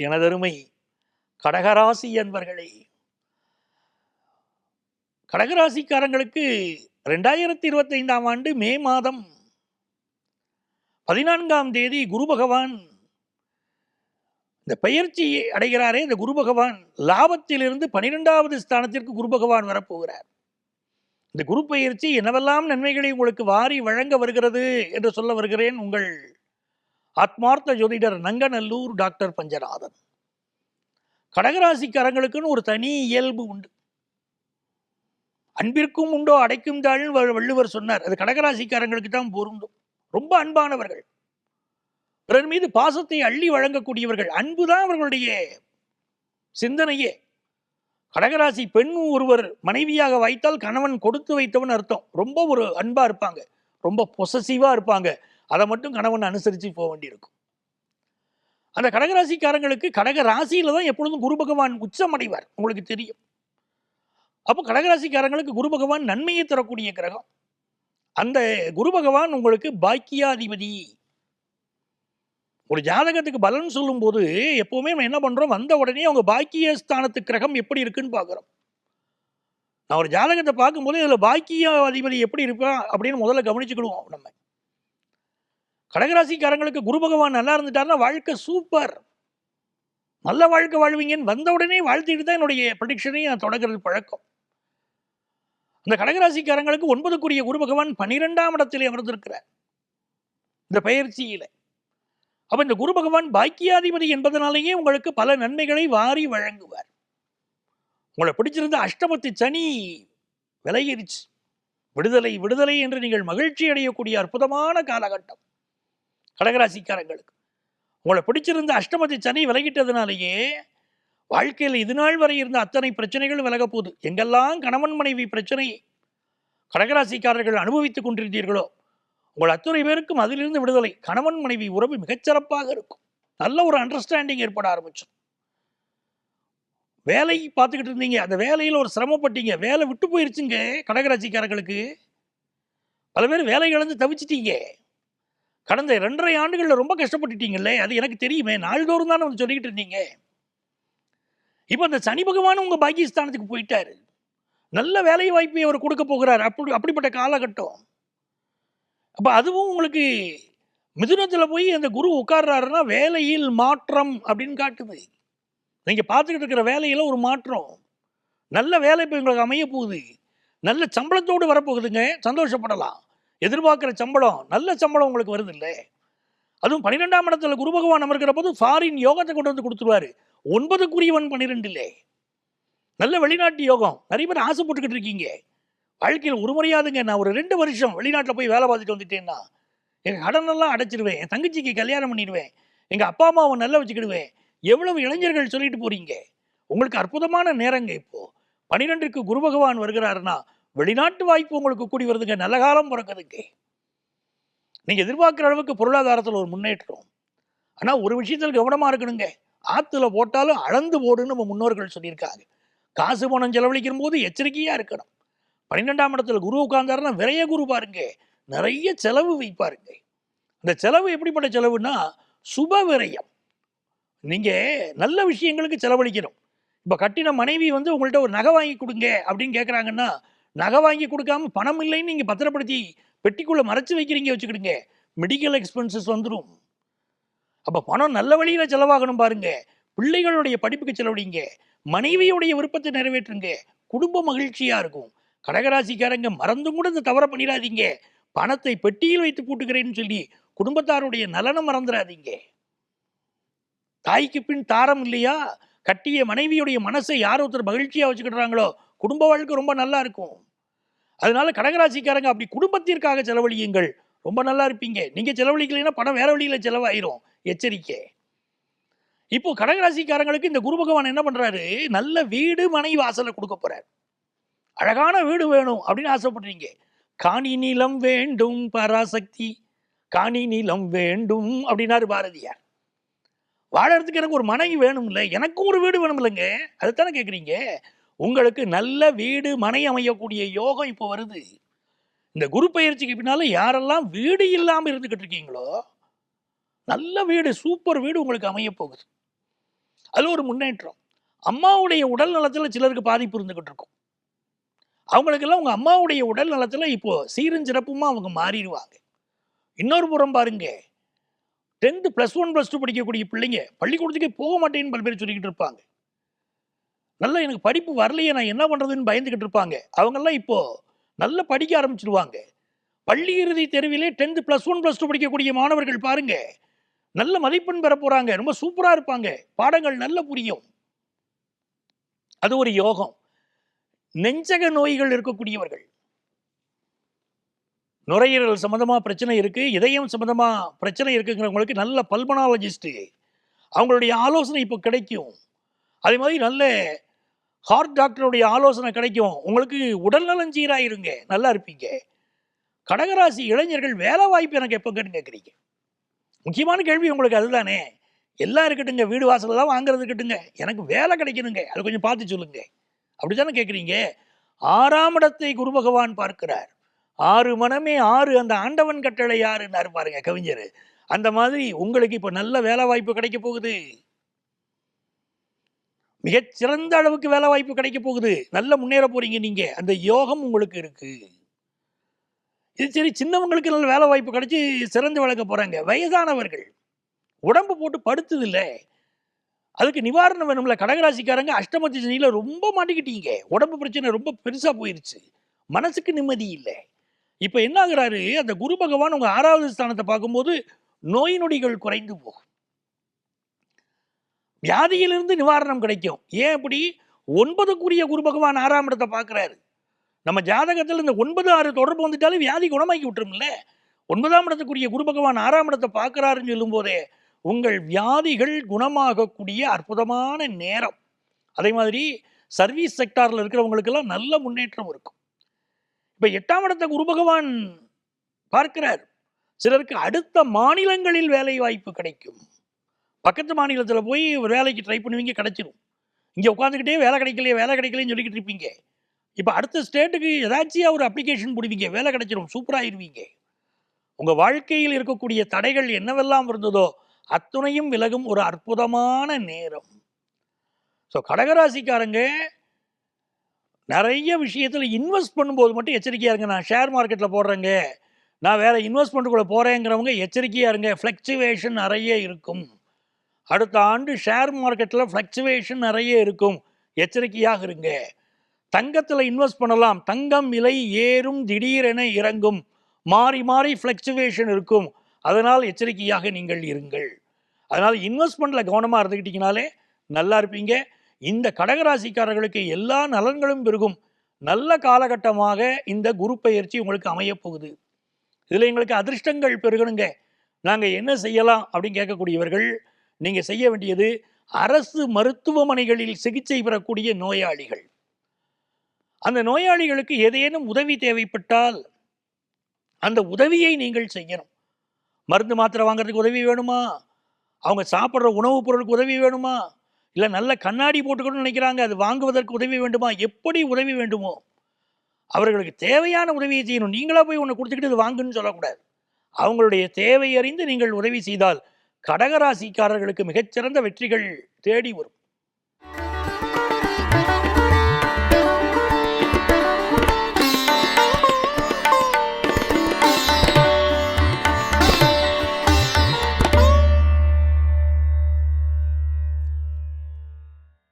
எனதருமை கடகராசி என்பர்களே கடகராசிக்காரங்களுக்கு ரெண்டாயிரத்தி இருபத்தைந்தாம் ஆண்டு மே மாதம் பதினான்காம் தேதி குரு பகவான் இந்த பயிற்சி அடைகிறாரே இந்த குரு பகவான் லாபத்திலிருந்து பனிரெண்டாவது ஸ்தானத்திற்கு குரு பகவான் வரப்போகிறார். இந்த குரு பயிற்சி என்னவெல்லாம் நன்மைகளை உங்களுக்கு வாரி வழங்க வருகிறது என்று சொல்ல வருகிறேன் உங்கள் ஆத்மார்த்த ஜோதிடர் நங்கநல்லூர் டாக்டர் பஞ்சநாதன். கடகராசிக்காரங்களுக்குன்னு ஒரு தனி இயல்பு உண்டு. அன்பிற்கும் உண்டோ அடைக்கும் தாழ்னு வ- வள்ளுவர் சொன்னார். அது கடகராசிக்காரங்களுக்கு தான் பொருந்தும். ரொம்ப அன்பானவர்கள். பிறர் மீது பாசத்தை அள்ளி வழங்கக்கூடியவர்கள். அன்புதான் அவர்களுடைய சிந்தனையே. கடகராசி பெண் ஒருவர் மனைவியாக வைத்தால் கணவன் கொடுத்து வைத்தவன் அர்த்தம். ரொம்ப ஒரு அன்பா இருப்பாங்க. ரொம்ப பொசசிவா இருப்பாங்க. அதை மட்டும் கணவன் அனுசரித்து போக வேண்டியிருக்கும். அந்த கடகராசிக்காரங்களுக்கு கடக ராசியில் தான் எப்பொழுதும் குரு பகவான் உச்சம் அடைவார் உங்களுக்கு தெரியும். அப்போ கடகராசிக்காரங்களுக்கு குரு பகவான் நன்மையை தரக்கூடிய கிரகம். அந்த குரு பகவான் உங்களுக்கு பாக்கியாதிபதி. ஒரு ஜாதகத்துக்கு பலன் சொல்லும்போது எப்போவுமே நம்ம என்ன பண்ணுறோம் வந்த உடனே அவங்க பாக்கிய ஸ்தானத்து கிரகம் எப்படி இருக்குன்னு பார்க்குறோம். நான் ஒரு ஜாதகத்தை பார்க்கும்போது இதில் பாக்கிய அதிபதி எப்படி இருப்பான் அப்படின்னு முதல்ல கவனிச்சுக்கிடுவோம் நம்ம. கடகராசிக்காரங்களுக்கு குரு பகவான் நல்லா இருந்துட்டாருன்னா வாழ்க்கை சூப்பர் நல்ல வாழ்க்கை வாழ்வீங்கன்னு வந்த உடனே வாழ்த்திட்டு தான் என்னுடைய ப்ரடிக்ஷனையும் நான் தொடங்குறது பழக்கம். அந்த கடகராசிக்காரங்களுக்கு ஒன்பதுக்குரிய குரு பகவான் பனிரெண்டாம் இடத்திலே அமர்ந்திருக்கிறார். இந்த பயிற்சியில அப்போ இந்த குரு பகவான் பாக்கியாதிபதி என்பதனாலேயே உங்களுக்கு பல நன்மைகளை வாரி வழங்குவார். உங்களை பிடிச்சிருந்த அஷ்டமத்து சனி விலகிருச்சு விடுதலை விடுதலை என்று நீங்கள் மகிழ்ச்சி அடையக்கூடிய அற்புதமான காலகட்டம். கடகராசிக்காரங்களுக்கு. உங்களை பிடிச்சிருந்த அஷ்டமதி சனி விலகிட்டதுனாலேயே வாழ்க்கையில் இது நாள் வரை இருந்த அத்தனை பிரச்சனைகளும் விலகப் போகுது. எங்கெல்லாம் கணவன் மனைவி பிரச்சனை கடகராசிக்காரர்கள் அனுபவித்துக் கொண்டிருந்தீர்களோ உங்கள் அத்தனை பேருக்கும் அதிலிருந்து விடுதலை. கணவன் மனைவி உறவு மிகச்சிறப்பாக இருக்கும். நல்ல ஒரு அண்டர்ஸ்டாண்டிங் ஏற்பட ஆரம்பிச்சோம் வேலை பார்த்துக்கிட்டு இருந்தீங்க. அந்த வேலையில் ஒரு சிரமப்பட்டீங்க. வேலை விட்டு போயிருச்சுங்க கடகராசிக்காரர்களுக்கு. பல பேர் வேலை இழந்து தவிச்சிட்டீங்க. கடந்த ரெண்டரை ஆண்டுகளில் ரொம்ப கஷ்டப்பட்டுட்டீங்களே அது எனக்கு தெரியுமே. நாள்தோறும் தானே வந்து சொல்லிக்கிட்டு இருந்தீங்க. இப்போ அந்த சனி பகவான் உங்கள் பாக்கியஸ்தானத்துக்கு போயிட்டாரு. நல்ல வேலை வாய்ப்பை அவர் கொடுக்க போகிறார். அப்படி அப்படிப்பட்ட காலகட்டம். அப்போ அதுவும் உங்களுக்கு மிதுனத்தில் போய் அந்த குரு உட்கார்றாருன்னா வேலையில் மாற்றம் அப்படின்னு காட்டுது. நீங்கள் பார்த்துக்கிட்டு இருக்கிற வேலையில் ஒரு மாற்றம். நல்ல வேலை இப்போ உங்களுக்கு அமைய போகுது. நல்ல சம்பளத்தோடு வரப்போகுதுங்க. சந்தோஷப்படலாம். எதிர்பார்க்குற சம்பளம் நல்ல சம்பளம் உங்களுக்கு வருது இல்லை அதுவும் பன்னிரெண்டாம் இடத்துல குரு பகவான் அமர்கிற போது ஃபாரின் யோகத்தை கொண்டு வந்து கொடுத்துருவாரு. ஒன்பதுக்குரியவன் பன்னிரெண்டிலே நல்ல வெளிநாட்டு யோகம். நிறைய பேர் ஆசைப்பட்டுக்கிட்டு இருக்கீங்க. வாழ்க்கையில் ஒரு முறையாதுங்க நான் ஒரு ரெண்டு வருஷம் வெளிநாட்டில் போய் வேலை பார்த்துட்டு வந்துட்டேன்னா எங்கள் கடனெல்லாம் அடைச்சிடுவேன் என் தங்கச்சிக்கு கல்யாணம் பண்ணிடுவேன். எங்கள் அப்பா அம்மாவை நல்லா வச்சுக்கிடுவேன். எவ்வளவு இளைஞர்கள் சொல்லிட்டு போறீங்க? உங்களுக்கு அற்புதமான நேரங்க இப்போ. பனிரெண்டுக்கு குரு பகவான் வருகிறாருன்னா வெளிநாட்டு வாய்ப்பு உங்களுக்கு கூடி வருதுங்க. நல்ல காலம் பிறக்குதுங்க. நீங்க எதிர்பார்க்குற அளவுக்கு பொருளாதாரத்தில் ஒரு முன்னேற்றம். ஆனால் ஒரு விஷயத்தில் கவனமாக இருக்கணுங்க. ஆற்றுல போட்டாலும் அளந்து போடுன்னு நம்ம முன்னோர்கள் சொல்லியிருக்காங்க. காசு பணம் செலவழிக்கும் போது எச்சரிக்கையாக இருக்கணும். பன்னிரெண்டாம் இடத்துல குரு உட்கார்ந்தாருன்னா விரைய குரு பாருங்க. நிறைய செலவு வைப்பாருங்க. அந்த செலவு எப்படிப்பட்ட செலவுன்னா சுப விரயம். நீங்கள் நல்ல விஷயங்களுக்கு செலவழிக்கணும். இப்போ கட்டின மனைவி வந்து உங்கள்கிட்ட ஒரு நகை வாங்கி கொடுங்க அப்படின்னு கேட்குறாங்கன்னா நகை வாங்கி கொடுக்காம பணம் இல்லைன்னு நீங்கள் பத்திரப்படுத்தி பெட்டிக்குள்ளே மறைச்சி வைக்கிறீங்க வச்சுக்கிடுங்க. மெடிக்கல் எக்ஸ்பென்சஸ் வந்துடும் அப்போ பணம் நல்ல வழியில் செலவாகணும் பாருங்க. பிள்ளைகளுடைய படிப்புக்கு செலவழிங்க மனைவியுடைய விருப்பத்தை நிறைவேற்றுங்க. குடும்ப மகிழ்ச்சியாக இருக்கும். கடகராசிக்காரங்க மறந்தும் கூட இந்த தவறை பண்ணிடாதீங்க. பணத்தை பெட்டியில் வைத்து பூட்டுக்கிறேன்னு சொல்லி குடும்பத்தாருடைய நலனை மறந்துடாதீங்க. தாய்க்கு பின் தாரம் இல்லையா? கட்டிய மனைவியுடைய மனசை யார் ஒருத்தர் மகிழ்ச்சியாக வச்சுக்கிடுறாங்களோ குடும்ப வாழ்க்கை ரொம்ப நல்லா இருக்கும். அதனால கடகராசிக்காரங்க அப்படி குடும்பத்திற்காக செலவழியுங்கள். ரொம்ப நல்லா இருப்பீங்க. நீங்க செலவழிக்கலைன்னா பணம் வேற வழியில செலவாயிரும். எச்சரிக்கை. இப்போ கடகராசிக்காரங்களுக்கு இந்த குரு பகவான் என்ன பண்றாரு? நல்ல வீடு மனை வாசலை கொடுக்க போறார். அழகான வீடு வேணும் அப்படின்னு ஆசைப்படுறீங்க. காணி நிலம் வேண்டும் பராசக்தி. காணி நிலம் வேண்டும் அப்படின்னாரு பாரதியார். வாழறதுக்கு எனக்கு ஒரு மனைவி வேணும் இல்லை எனக்கும் ஒரு வீடு வேணும் இல்லைங்க அதுதானே கேட்குறீங்க உங்களுக்கு நல்ல வீடு மனை அமையக்கூடிய யோகம் இப்போ வருது. இந்த குரு பயிற்சிக்கு பின்னால் யாரெல்லாம் வீடு இல்லாமல் இருந்துக்கிட்டு இருக்கீங்களோ நல்ல வீடு சூப்பர் வீடு உங்களுக்கு அமைய போகுது. அது ஒரு முன்னேற்றம். அம்மாவுடைய உடல் நலத்தில் சிலருக்கு பாதிப்பு இருந்துக்கிட்டு இருக்கும். அவங்களுக்கெல்லாம் உங்கள் அம்மாவுடைய உடல் நலத்தில் இப்போது சீரும் சிறப்புமா அவங்க மாறிடுவாங்க. இன்னொரு புறம் பாருங்க. Tenth plus one plus two படிக்கக்கூடிய பிள்ளைங்க பள்ளிக்கூடத்துக்கே போக மாட்டேன்னு பல்வேறு சொல்லிக்கிட்டு இருப்பாங்க. நல்லா எனக்கு படிப்பு வரலையே நான் என்ன பண்ணுறதுன்னு பயந்துக்கிட்டு இருப்பாங்க. அவங்கெல்லாம் இப்போ நல்லா படிக்க ஆரம்பிச்சிடுவாங்க பள்ளி இறுதி தெருவிலே tenth plus one plus two படிக்கக்கூடிய மாணவர்கள் பாருங்கள் நல்ல மதிப்பெண் பெற போகிறாங்க ரொம்ப சூப்பராக இருப்பாங்க. பாடங்கள் நல்ல புரியும். அது ஒரு யோகம். நெஞ்சக நோய்கள் இருக்கக்கூடியவர்கள். நுரையீரல் சம்மந்தமாக பிரச்சனை இருக்குது இதயம் சம்மந்தமாக பிரச்சனை இருக்குங்கிறவங்களுக்கு நல்ல பல்மனாலஜிஸ்ட்டு அவங்களுடைய ஆலோசனை இப்போ கிடைக்கும். அதே மாதிரி நல்ல ஹார்ட் டாக்டருடைய ஆலோசனை கிடைக்கும். உங்களுக்கு உடல்நலம் சீராயிருங்க. நல்லா இருப்பீங்க. கடகராசி இளைஞர்கள் வேலை வாய்ப்பு எனக்கு எப்போ கேட்குறீங்க? முக்கியமான கேள்வி உங்களுக்கு அதுதானே. எல்லாம் இருக்கட்டுங்க வீடு வாசலெல்லாம் வாங்குறது இருக்கட்டுங்க எனக்கு வேலை கிடைக்கணுங்க. அதை கொஞ்சம் பார்த்து சொல்லுங்க. அப்படித்தானே கேட்குறீங்க? ஆறாம் இடத்தை குரு பகவான் பார்க்கிறார். ஆறு மனமே ஆறு. அந்த ஆண்டவன் கட்டளை யாருன்னாரு பாருங்க கவிஞர். அந்த மாதிரி உங்களுக்கு இப்போ நல்ல வேலை வாய்ப்பு கிடைக்க போகுது. மிகச்சிறந்த அளவுக்கு வேலை வாய்ப்பு கிடைக்க போகுது. நல்ல முன்னேற போறீங்க நீங்க. அந்த யோகம் உங்களுக்கு இருக்கு. இது சரி சின்னவங்களுக்கு நல்ல வேலை வாய்ப்பு கிடைச்சி சிறந்து விளக்க போறாங்க. வயதானவர்கள் உடம்பு போட்டு படுத்தது அதுக்கு நிவாரணம் வேணும்ல. கடகராசிக்காரங்க அஷ்டமத்தி சனியில் ரொம்ப மாட்டிக்கிட்டீங்க. உடம்பு பிரச்சனை ரொம்ப பெருசாக போயிருச்சு. மனசுக்கு நிம்மதி இல்லை. இப்போ என்ன ஆகுறாரு அந்த குரு பகவான் உங்கள் ஆறாவது ஸ்தானத்தை பார்க்கும்போது நோய் நொடிகள் குறைந்து போகும். வியாதியிலிருந்து நிவாரணம் கிடைக்கும். ஏன் அப்படி? ஒன்பதுக்குரிய குரு பகவான் ஆறாம் இடத்தை பார்க்குறாரு. நம்ம ஜாதகத்தில் இந்த ஒன்பது ஆறு தொடர்பு வந்துட்டாலே வியாதி குணமாக்கி விட்டுருமில்ல ஒன்பதாம் இடத்துக்குரிய குரு பகவான் ஆறாம் இடத்தை பார்க்குறாருன்னு சொல்லும்போதே உங்கள் வியாதிகள் குணமாகக்கூடிய அற்புதமான நேரம். அதே மாதிரி சர்வீஸ் செக்டாரில் இருக்கிறவங்களுக்கெல்லாம் நல்ல முன்னேற்றம் இருக்கும். இப்போ எட்டாம் இடத்தை குரு பகவான் பார்க்கிறார். சிலருக்கு அடுத்த மாநிலங்களில் வேலை வாய்ப்பு கிடைக்கும். பக்கத்து மாநிலத்தில் போய் ஒரு வேலைக்கு ட்ரை பண்ணுவீங்க கிடைச்சிரும். இங்கே உட்காந்துக்கிட்டே வேலை கிடைக்கலையே வேலை கிடைக்கலன்னு சொல்லிக்கிட்டு இருப்பீங்க. இப்போ அடுத்த ஸ்டேட்டுக்கு ஏதாச்சும் ஒரு அப்ளிகேஷன் போடுவீங்க வேலை கிடைச்சிரும் சூப்பராகிடுவீங்க உங்கள் வாழ்க்கையில் இருக்கக்கூடிய தடைகள் என்னவெல்லாம் இருந்ததோ அத்துணையும் விலகும் ஒரு அற்புதமான நேரம். ஸோ கடகராசிக்காரங்க நிறைய விஷயத்தில் இன்வெஸ்ட் பண்ணும்போது மட்டும் எச்சரிக்கையாக இருங்க. நான் ஷேர் மார்க்கெட்டில் போடுறேங்க. நான் வேற இன்வெஸ்ட்மெண்ட்டுக்குள்ளே போகிறேங்கிறவங்க எச்சரிக்கையாக இருங்க. ஃப்ளக்சுவேஷன் நிறைய இருக்கும். அடுத்த ஆண்டு ஷேர் மார்க்கெட்டில் ஃப்ளக்சுவேஷன் நிறைய இருக்கும். எச்சரிக்கையாக இருங்க. தங்கத்தில் இன்வெஸ்ட் பண்ணலாம். தங்கம் விலை ஏறும் திடீரென இறங்கும். மாறி மாறி ஃப்ளக்சுவேஷன் இருக்கும். அதனால் எச்சரிக்கையாக நீங்கள் இருங்கள். அதனால் இன்வெஸ்ட்மெண்ட்டில் கவனமாக இருந்துக்கிட்டீங்கனாலே நல்லா இருப்பீங்க. இந்த கடகராசிக்காரர்களுக்கு எல்லா நலன்களும் பெருகும். நல்ல காலகட்டமாக இந்த குரு பயிற்சி உங்களுக்கு அமையப்போகுது இதில் எங்களுக்கு அதிர்ஷ்டங்கள் பெருகணுங்க. நாங்கள் என்ன செய்யலாம் அப்படின்னு கேட்கக்கூடியவர்கள் நீங்கள் செய்ய வேண்டியது அரசு மருத்துவமனைகளில் சிகிச்சை பெறக்கூடிய நோயாளிகள். அந்த நோயாளிகளுக்கு ஏதேனும் உதவி தேவைப்பட்டால் அந்த உதவியை நீங்கள் செய்யணும். மருந்து மாத்திரை வாங்குறதுக்கு உதவி வேணுமா? அவங்க சாப்பிட்ற உணவுப் பொருளுக்கு உதவி வேணுமா? இல்லை நல்ல கண்ணாடி போட்டுக்கணும்னு நினைக்கிறாங்க அது வாங்குவதற்கு உதவி வேண்டுமா? எப்படி உதவி வேண்டுமோ? அவர்களுக்கு தேவையான உதவியை செய்யணும். நீங்களாக போய் ஒன்று கொடுத்துக்கிட்டு இது வாங்குன்னு சொல்லக்கூடாது. அவங்களுடைய தேவை அறிந்து நீங்கள் உதவி செய்தால் கடகராசிக்காரர்களுக்கு மிகச்சிறந்த வெற்றிகள் தேடி வரும்.